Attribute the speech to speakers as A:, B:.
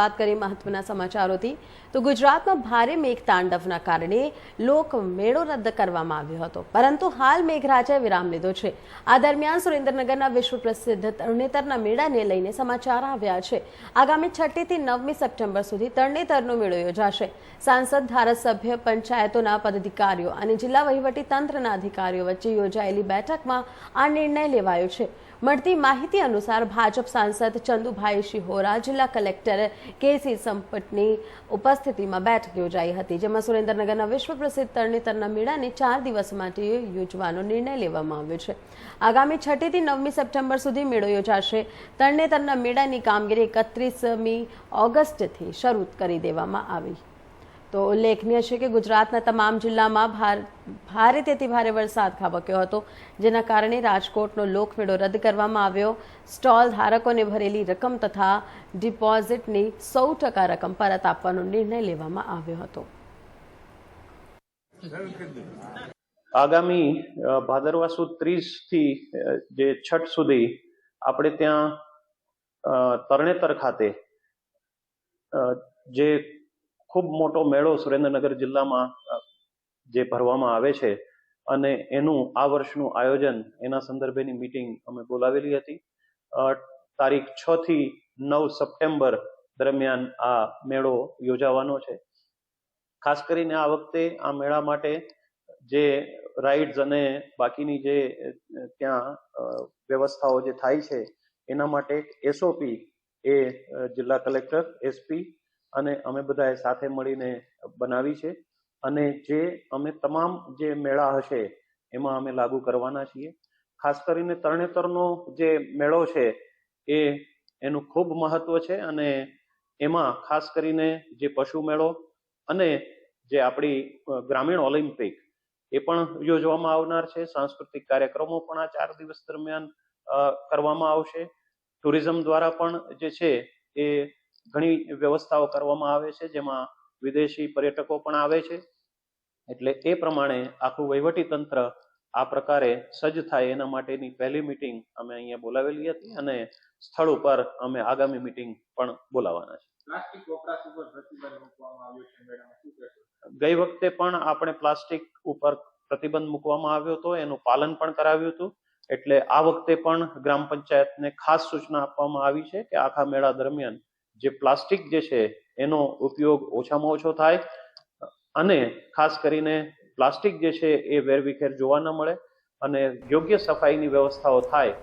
A: વાત કરીએ મહત્વના સમાચારોથી, તો ગુજરાતમાં ભારે મેઘતાંડવના કારણે લોક મેળો રદ કરવામાં આવ્યો હતો. પરંતુ હાલ મેઘરાજાએ વિરામ લીધો છે. આ દરમિયાન સુરેન્દ્રનગરના વિશ્વ પ્રસિદ્ધ તરણેતરના મેળાને લઈને સમાચાર આવ્યા છે. આગામી છઠ્ઠી થી નવમી સપ્ટેમ્બર સુધી તરણેતરનો મેળો યોજાશે. સાંસદ, ધારાસભ્ય, પંચાયતોના પદાધિકારીઓ અને જિલ્લા વહીવટી તંત્રના અધિકારીઓ વચ્ચે યોજાયેલી બેઠકમાં આ નિર્ણય લેવાયો છે. મળતી માહિતી અનુસાર ભાજપ સાંસદ ચંદુભાઈ શિહોરા, જિલ્લા કલેક્ટર કેસી સંપટની ઉપસ્થિતિમાં બેઠક યોજાઈ હતી, જેમાં સુરેન્દ્રનગરના વિશ્વ પ્રસિદ્ધ તરણેતરના મેળાને ચાર દિવસ માટે યોજવાનો નિર્ણય લેવામાં આવ્યો છે. આગામી છઠ્ઠી થી નવમી સપ્ટેમ્બર સુધી મેળો યોજાશે. તરણેતરના મેળાની કામગીરી એકત્રીસમી ઓગસ્ટથી શરૂ કરી દેવામાં આવી. તો ઉલ્લેખનીય છે કે ગુજરાતના તમામ જિલ્લામાં ભારે તેથી ભારે વરસાદ ખાબક્યો હતો, જેના કારણે રાજકોટનો લોકમેળો રદ કરવામાં આવ્યો. સ્ટોલ ધારકોને ભરેલી રકમ તથા ડિપોઝિટની સૌ ટકા રકમ પરત આપવાનો નિર્ણય લેવામાં આવ્યો હતો.
B: આગામી ભાદરવા સુદ ત્રીસથી જે છઠ સુધી આપણે ત્યાં તરણેતર ખાતે જે ખૂબ મોટો મેળો સુરેન્દ્રનગર જિલ્લામાં જે ભરવામાં આવે છે અને એનું આ વર્ષનું આયોજન, એના સંદર્ભેની મિટિંગ અમે બોલાવેલી હતી. તારીખ છ થી નવ સપ્ટેમ્બર દરમિયાન આ મેળો યોજાવાનો છે. ખાસ કરીને આ વખતે આ મેળા માટે જે રાઇડ્સ અને બાકીની જે ત્યાં વ્યવસ્થાઓ જે થાય છે, એના માટે એસઓપી એ જિલ્લા કલેક્ટર, એસપી અને અમે બધાએ સાથે મળીને બનાવી છે. અને જે અમે તમામ જે મેળા હશે, એમાં અમે લાગુ કરવાના છીએ. ખાસ કરીને તરણેતરનો જે મેળો છે, એ એનું ખૂબ મહત્વ છે અને એમાં ખાસ કરીને જે પશુ મેળો અને જે આપણી ગ્રામીણ ઓલિમ્પિક, એ પણ યોજવામાં આવનાર છે. સાંસ્કૃતિક કાર્યક્રમો પણ આ ચાર દિવસ દરમિયાન કરવામાં આવશે. ટુરિઝમ દ્વારા પણ જે છે, એ ઘણી વ્યવસ્થાઓ કરવામાં આવે છે જેમાં વિદેશી પર્યટકો પણ આવે છે. એટલે એ પ્રમાણે આખું વહીવટી તંત્ર આ પ્રકારે સજ્જ થાય એના માટેની પહેલી મિટિંગ અમે અહીંયા બોલાવેલી હતી અને સ્થળ ઉપર અમે આગામી મિટિંગ પણ બોલાવવાના છે.
C: પ્લાસ્ટિક વપરાશ ઉપર પ્રતિબંધ મૂકવામાં આવ્યો છે મેડમ
B: ગઈ વખતે પણ આપણે પ્લાસ્ટિક ઉપર પ્રતિબંધ મૂકવામાં આવ્યો હતો એનું પાલન પણ કરાવ્યું હતું. એટલે આ વખતે પણ ગ્રામ પંચાયતને ખાસ સૂચના આપવામાં આવી છે કે આખા મેળા દરમિયાન જે પ્લાસ્ટિક જે છે, એનો ઉપયોગ ઓછામાં ઓછો થાય. અને ખાસ કરીને પ્લાસ્ટિક જે છે, એ વેરવિખેર જોવા ન મળે અને યોગ્ય સફાઈની વ્યવસ્થાઓ થાય